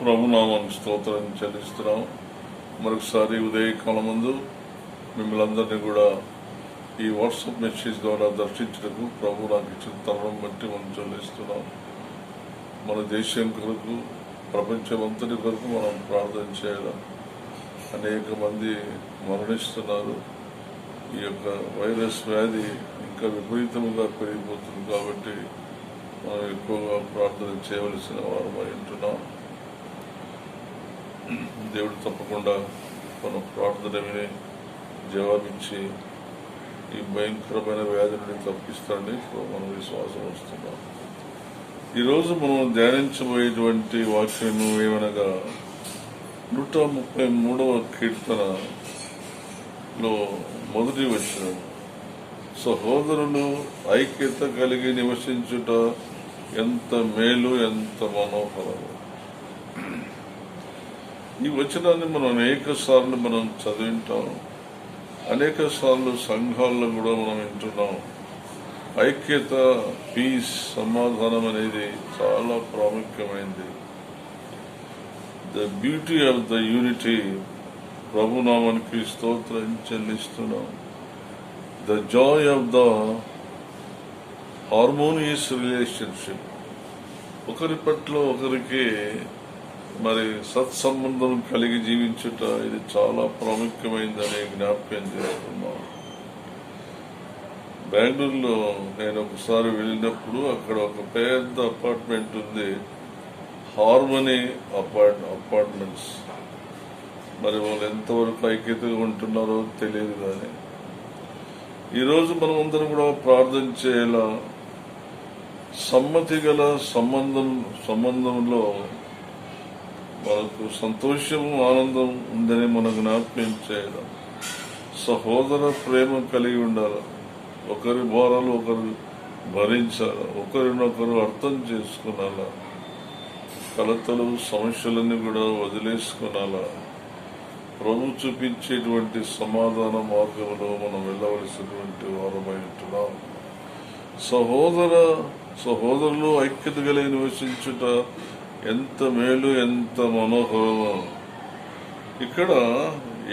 ప్రభునామానికి స్తోత్రం చెల్లిస్తున్నాం. మరొకసారి ఉదయకాలం ముందు మిమ్మల్ని అందరినీ కూడా ఈ వాట్సాప్ మెసేజ్ ద్వారా దర్శించడానికి ప్రభు నాకు ఇచ్చిన తరుణం బట్టి మనం చెల్లిస్తున్నాం. మన దేశం కొరకు ప్రపంచమంతటి కొరకు మనం ప్రార్థన చేయాలి? అనేక మంది మరణిస్తున్నారు. ఈ యొక్క వైరస్ వ్యాధి ఇంకా విపరీతంగా పెరిగిపోతుంది కాబట్టి మనం ఎక్కువగా ప్రార్థన చేయవలసిన వారమై ఉంటున్నాం. దేవుడు తప్పకుండా మన ప్రార్థన విని జవాబిచ్చి ఈ భయంకరమైన వ్యాధి నుండి తప్పిస్తాడని మనం విశ్వాసం వస్తున్నాం. ఈరోజు మనం ధ్యానించబోయేటువంటి వాక్యం ఏమనగా నూట ముప్పై మూడవ కీర్తనలో మొదటి వచ్చిన సహోదరులు ఐక్యత కలిగి నివసించుట ఎంత మేలు ఎంత మనోహరము ఈ వచనాన్ని మనం అనేక సార్లు మనం చదివింటాం. అనేక సార్లు సంఘాల్లో కూడా మనం వింటున్నాం. ఐక్యత పీస్ సమాధానం అనేది చాలా ప్రాముఖ్యమైనది the beauty of the unity ప్రభునామానికి స్తోత్రం చెల్లిస్తున్నాం. The joy of the harmonious relationship. ఒకరి పట్ల ఒకరికి మరి సత్సంబంధం కలిగి జీవించుట ఇది చాలా ప్రాముఖ్యమైనదని జ్ఞాప్యం చేస్తున్నాం. బెంగళూరులో నేను ఒకసారి వెళ్ళినప్పుడు అక్కడ ఒక పెద్ద అపార్ట్మెంట్ ఉంది. Harmony apart apartments. మరి వాళ్ళు ఎంతవరకు ఐక్యతగా ఉంటున్నారో తెలియదు కానీ. ఈరోజు మనం అందరం కూడా ప్రార్థన చేయాలా? సమ్మతి గల సంబంధం సంబంధంలో మనకు సంతోషం ఆనందం ఉందని మనం జ్ఞాపకం చేయడం. సహోదర ప్రేమ కలిగి ఉండాలి. ఒకరి భారాలు ఒకరు భరించాలి. ఒకరినొకరు అర్థం చేసుకునాలా. కలతలు సమస్యలన్నీ కూడా వదిలేసుకునాలా. ప్రభు చూపించేటువంటి సమాధాన మార్గంలో మనం వెళ్ళవలసినటువంటి వారమై ఉంటున్నాం. సహోదర సహోదరులు ఐక్యత కలిగి నివసించుట ఎంత మేలు ఎంత మనోహరమో ఇక్కడ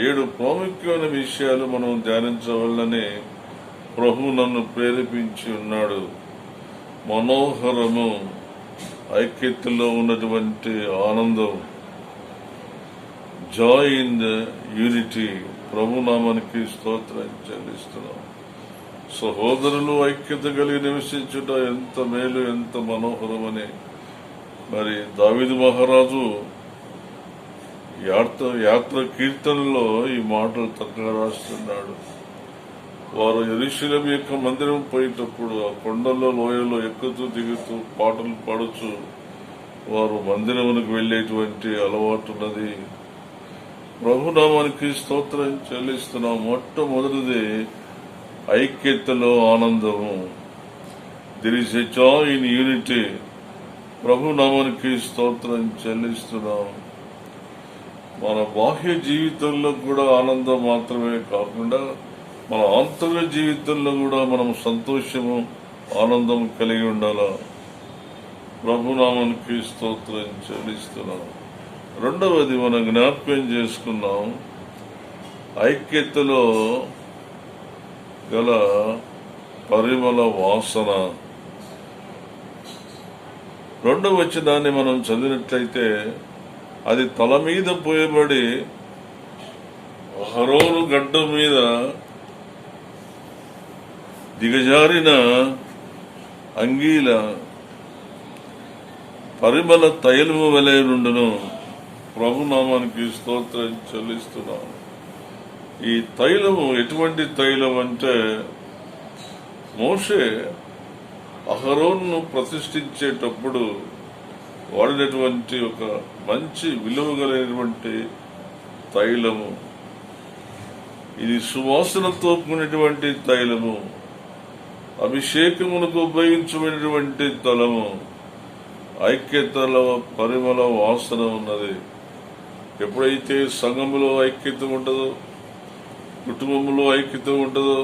ఏడు ప్రాముఖ్యమైన విషయాలు మనం ధ్యానించవల్లని ప్రభు నన్ను ప్రేరేపించి ఉన్నాడు. మనోహరము ఐక్యతలో ఉన్నటువంటి ఆనందం. జాయ్ ఇన్ ద యూనిటీ ప్రభునామానికి స్తోత్రం చెల్లిస్తున్నాం. సహోదరులు ఐక్యత కలిగి నివసించుట ఎంత మేలు ఎంత మనోహరమని. మరి దావిది మహారాజు యాత్ర యాత్ర కీర్తనలో ఈ మాటలు చక్కగా రాస్తున్నాడు. వారు ఎరుశలం యొక్క మందిరం పోయేటప్పుడు ఆ కొండల్లో లోయలో ఎక్కుతూ దిగుతూ పాటలు పాడుచు వారు మందిరమునికి వెళ్ళేటువంటి అలవాటు ఉన్నది ప్రభునామానికి స్తోత్రం చెల్లిస్తున్నాం మొట్టమొదటిది ఐక్యతలో ఆనందము. There is a joy in unity. ప్రభునామానికి స్తోత్రం చెల్లిస్తున్నాం. మన బాహ్య జీవితంలో కూడా ఆనందం మాత్రమే కాకుండా మన ఆంతర్య జీవితంలో కూడా మనం సంతోషము ఆనందం కలిగి ఉండాలా? ప్రభునామానికి స్తోత్రం చెల్లిస్తున్నాం. రెండవది మనం జ్ఞాపకం చేసుకున్నాం. ఐక్యతలో గల పరిమళ వాసన. రెండు వచ్చి దాన్ని మనం చదివినట్లయితే అది తల మీద పోయబడి హరోలు గడ్డ మీద దిగజారిన అంగీల పరిమళ తైలము వలె నుండును ప్రభునామానికి స్తోత్రం చెల్లిస్తున్నాను. ఈ తైలము ఎటువంటి తైలం అంటే మోషే అహరోన్ను ప్రతిష్ఠించేటప్పుడు వాడినటువంటి ఒక మంచి విలువ కలిగినటువంటి తైలము. ఇది సువాసనతో కూడినటువంటి తైలము. అభిషేకమునకు ఉపయోగించబడినటువంటి తలము. ఐక్యతల పరిమళ వాసన ఉన్నది. ఎప్పుడైతే సంఘములో ఐక్యత ఉంటుందో కుటుంబంలో ఐక్యత ఉంటుందో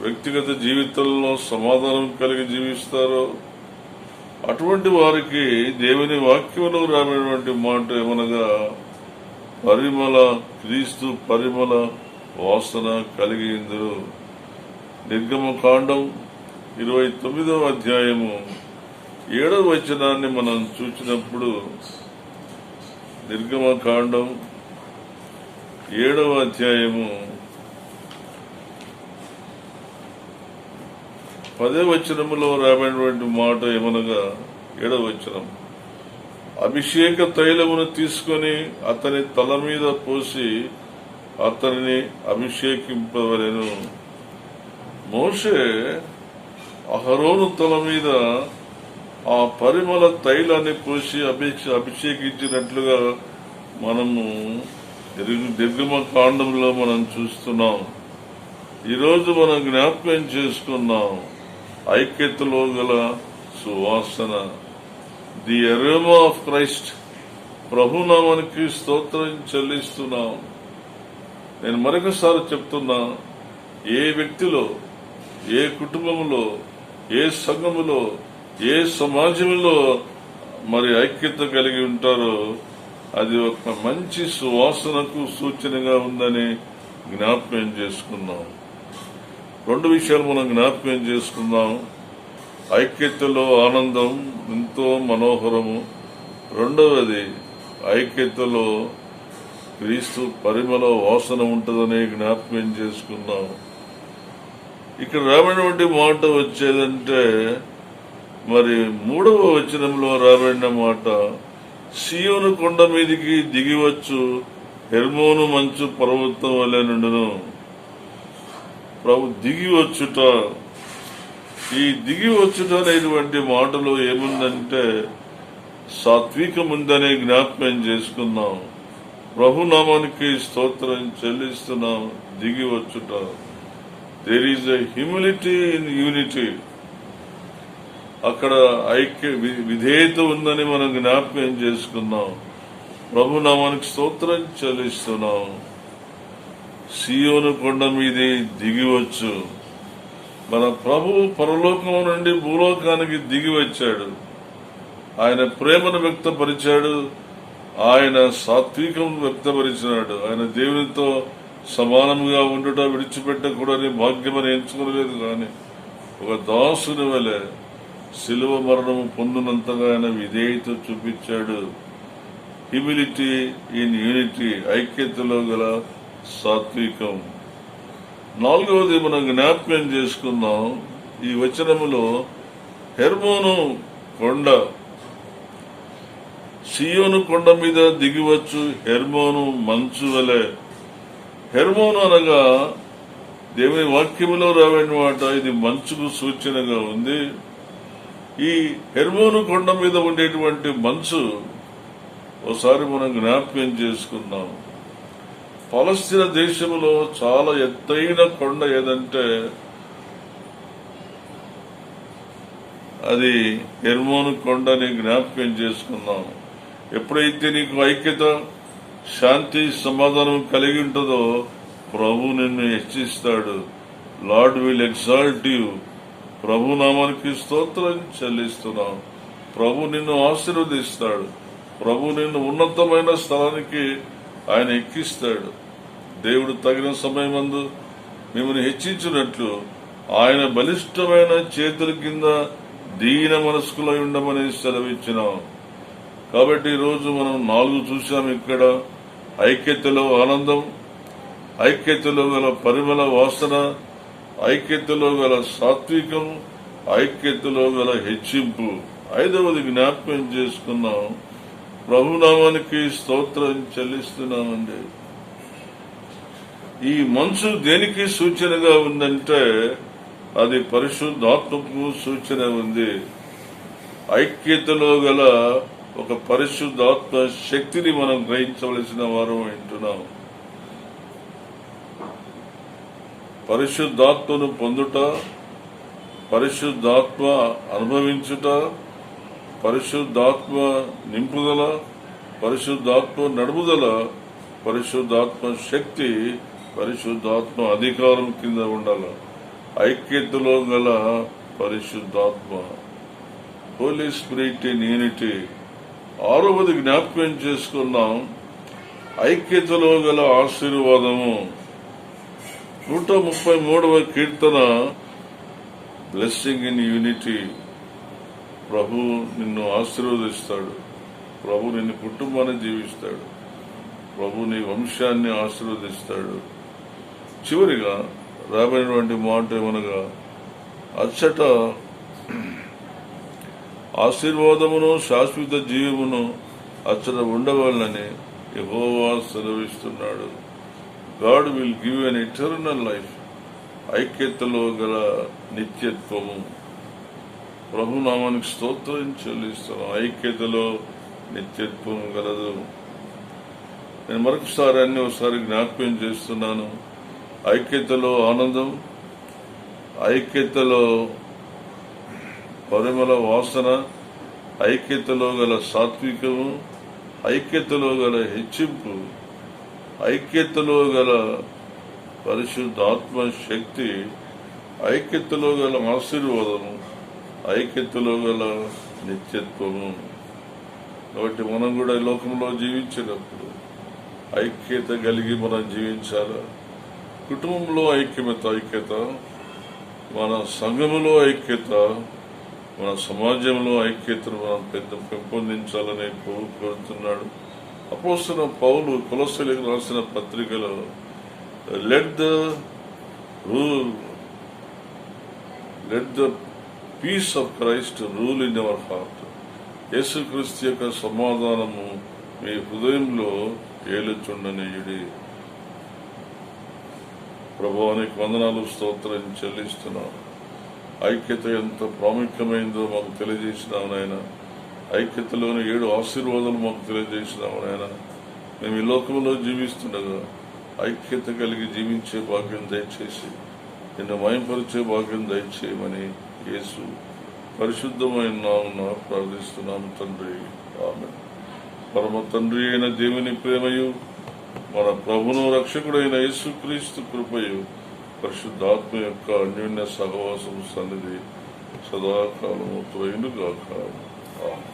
వ్యక్తిగత జీవితంలో సమాధానం కలిగి జీవిస్తారో అటువంటి వారికి దేవుని వాక్యంలో రానటువంటి మాట ఏమనగా పరిమళ క్రీస్తు పరిమళ వాసన కలిగి ఇందులో నిర్గమ కాండం ఇరవై తొమ్మిదవ అధ్యాయము ఏడవ వచనాన్ని మనం చూసినప్పుడు నిర్గమ కాండం ఏడవ అధ్యాయము. పదే వచనములో రాబడినటువంటి మాట ఏమనగా ఏడవ వచనం. అభిషేక తైలమును తీసుకొని అతని తల మీద పోసి అతనిని అభిషేకింపవలను. మోషే అహరోను తల మీద ఆ పరిమళ తైలాన్ని పోసి అభిషే అభిషేకించినట్లుగా మనము నిర్గ- నిర్గమ కాండంలో మనం చూస్తున్నాం. ఈరోజు మనం జ్ఞాపకం చేసుకున్నాం ఐక్యతలో గల సువాసన. ది ఎరోమా ఆఫ్ క్రైస్ట్ ప్రభునామానికి స్తోత్రం చెల్లిస్తున్నాం. నేను మరొకసారి చెప్తున్నా ఏ వ్యక్తిలో ఏ కుటుంబంలో ఏ సంఘములో ఏ సమాజంలో మరి ఐక్యత కలిగి ఉంటారో అది ఒక మంచి సువాసనకు సూచనగా ఉందని జ్ఞాపకం చేసుకున్నాం. రెండు విషయాలు మనం జ్ఞాపకం చేసుకుందాం. ఐక్యతలో ఆనందం ఎంతో మనోహరము. రెండవది ఐక్యతలో క్రీస్తు పరిమళ వాసన ఉంటుందని జ్ఞాపకం చేసుకున్నాం. ఇక్కడ రాబడినటువంటి మాట వచ్చేదంటే మరి మూడవ వచనంలో రాబడిన మాట సియోను కొండ మీదికి దిగివచ్చు హెర్మోను మంచు పర్వతం వలె నుండును. ప్రభు దిగి వచ్చుట. ఈ దిగి వచ్చుట అనేటువంటి మాటలో ఏముందంటే సాత్వికం ఉందనే జ్ఞాపకం చేసుకున్నాం ప్రభునామానికి స్తోత్రం చెల్లిస్తున్నాం. దిగి వచ్చుట. There is a humility in unity అక్కడ ఐక్య విధేయత ఉందని మనం జ్ఞాపకం చేసుకున్నాం. ప్రభు నామానికి స్తోత్రం చెల్లిస్తున్నాం. సియోను కొండ మీదే దిగివచ్చు మన ప్రభు పరలోకం నుండి భూలోకానికి దిగి వచ్చాడు. ఆయన ప్రేమను వ్యక్తపరిచాడు. ఆయన సాత్వికం వ్యక్తపరిచినాడు. ఆయన దేవునితో సమానముగా ఉండుట విడిచిపెట్టకూడని భాగ్యమని ఎంచుకోలేదు కానీ ఒక దాసుని వలె శిలువ మరణము పొందినంతగా ఆయన విధేయత చూపించాడు. హ్యూమిలిటీ ఇన్ యూనిటీ ఐక్యతలో గల సాత్వికం. నాలుగవది మనం జ్ఞాపకం చేసుకుందాం. ఈ వచనములో హెర్మోను కొండ సియోను కొండ మీద దిగివచ్చు హెర్మోను మంచు వలె. హెర్మోను అనగా దేవుని వాక్యములో రావని మాట ఇది మంచుకు సూచనగా ఉంది. ఈ హెర్మోను కొండ మీద ఉండేటువంటి మంచు ఒకసారి మనం జ్ఞాప్యం చేసుకున్నాం పలస్తీన దేశంలో చాలా ఎత్తైన కొండ ఏదంటే అది హెర్మోను కొండని జ్ఞాప్యం చేసుకున్నాం ఎప్పుడైతే నీకు ఐక్యత శాంతి సమాధానం కలిగి ఉంటుందో ప్రభు నిన్ను హెచ్చిస్తాడు. Lord will exalt you. ప్రభు నామానికి స్తోత్రం చెల్లిస్తున్నాం. ప్రభు నిన్ను ఆశీర్వదిస్తాడు. ప్రభు నిన్ను ఉన్నతమైన స్థలానికి ఆయన ఎక్కిస్తాడు. దేవుడు తగిన సమయమందు మిమ్మల్ని హెచ్చించినట్లు ఆయన బలిష్టమైన చేతుల కింద దీన మనస్కులై ఉండమని సెలవిచ్చినాం. కాబట్టి ఈరోజు మనం నాలుగు చూసాం ఇక్కడ. ఐక్యతలో ఆనందం ఐక్యతలో గల పరిమళ వాసన ఐక్యతలో గల సాత్వికం ఐక్యతలో గల హెచ్చింపు. ఐదవది జ్ఞాపకం చేసుకున్నాం. ప్రభునామానికి స్తోత్రం చెల్లిస్తున్నామండి. ఈ మనసు దేనికి సూచనగా ఉందంటే అది పరిశుద్ధాత్మకు సూచన ఉంది. ఐక్యతలో గల ఒక పరిశుద్ధాత్మ శక్తిని మనం గ్రహించవలసిన వారం వింటున్నాం పరిశుద్ధాత్మను పొందుట పరిశుద్ధాత్మ అనుభవించుట పరిశుద్ధాత్మ నింపుదల పరిశుద్ధాత్మ నడుముదల పరిశుద్ధాత్మ శక్తి పరిశుద్ధాత్మ అధికారం కింద ఉండాలి. ఐక్యతలో గల పరిశుద్ధాత్మ. Holy spirit in unity. ఆరవది జ్ఞాపకం చేసుకున్నాం. ఐక్యతలో గల ఆశీర్వాదము. నూట ముప్పై మూడవ కీర్తన బ్లెస్సింగ్ ఇన్ యూనిటీ ప్రభు నిన్ను ఆశీర్వదిస్తాడు. ప్రభు నిన్ను కుటుంబాన్ని జీవిస్తాడు. ప్రభు నీ వంశాన్ని ఆశీర్వదిస్తాడు. చివరిగా రాబడినటువంటి మాట ఏమనగా అచ్చట ఆశీర్వాదమును శాశ్వత జీవమును అచ్చట ఉండవాలని యహోవా సెలవిస్తున్నాడు. God will give an eternal life ఐక్యతలో గల నిత్యత్వము. ప్రభునామానికి స్తోత్రం చెల్లిస్తున్నాం ఐక్యతలో నిత్యత్వం గలదు. నేను మరొకసారి అన్ని ఒకసారి జ్ఞాపకం చేస్తున్నాను. ఐక్యతలో ఆనందం ఐక్యతలో పరిమళ వాసన ఐక్యతలో గల సాత్వికము ఐక్యతలో గల హెచ్చింపు ఐక్యతలో గల పరిశుద్ధాత్మ శక్తి ఐక్యతలో గల ఆశీర్వాదము ఐక్యతలో గల నిత్యత్వము. కాబట్టి మనం కూడా ఈ లోకంలో జీవించేటప్పుడు ఐక్యత కలిగి మనం జీవించాలి? కుటుంబంలో ఐక్యమత ఐక్యత. మన సంఘములో ఐక్యత. మన సమాజంలో ఐక్యతను మనం పెద్ద పెంపొందించాలని ప్రభు కోరుతున్నాడు అపోస్తున్న పౌలు కులశలకు రాసిన పత్రికలో let the rule let the peace of Christ rule in our heart యేసుక్రీస్తు యొక్క సమాధానము మీ హృదయంలో ఏలుచుండనీయుడి ప్రభావానికి వందనాలు స్తోత్రం చెల్లిస్తున్నాను ఐక్యత ఎంత ప్రాముఖ్యమైందో మాకు తెలియజేసినావు నాయన. ఐక్యతలోని ఏడు ఆశీర్వాదాలు మాకు తెలియజేసినాము నాయన. మేము ఈ లోకంలో జీవిస్తుండగా ఐక్యత కలిగి జీవించే భాగ్యం దయచేసి నిన్ను మయంపరిచే భాగ్యం దయచేయమని యేసు పరిశుద్ధమైన ప్రార్థిస్తున్నాము తండ్రి. ఆమె పరమ తండ్రి అయిన దేవుని ప్రేమయు మన ప్రభును రక్షకుడైన యేసుక్రీస్తు కృపయు పరిశుద్ధాత్మ యొక్క అన్యోన్య సహవాసం సన్నిధి సదాకాలము తోయినుగాక. ఆమె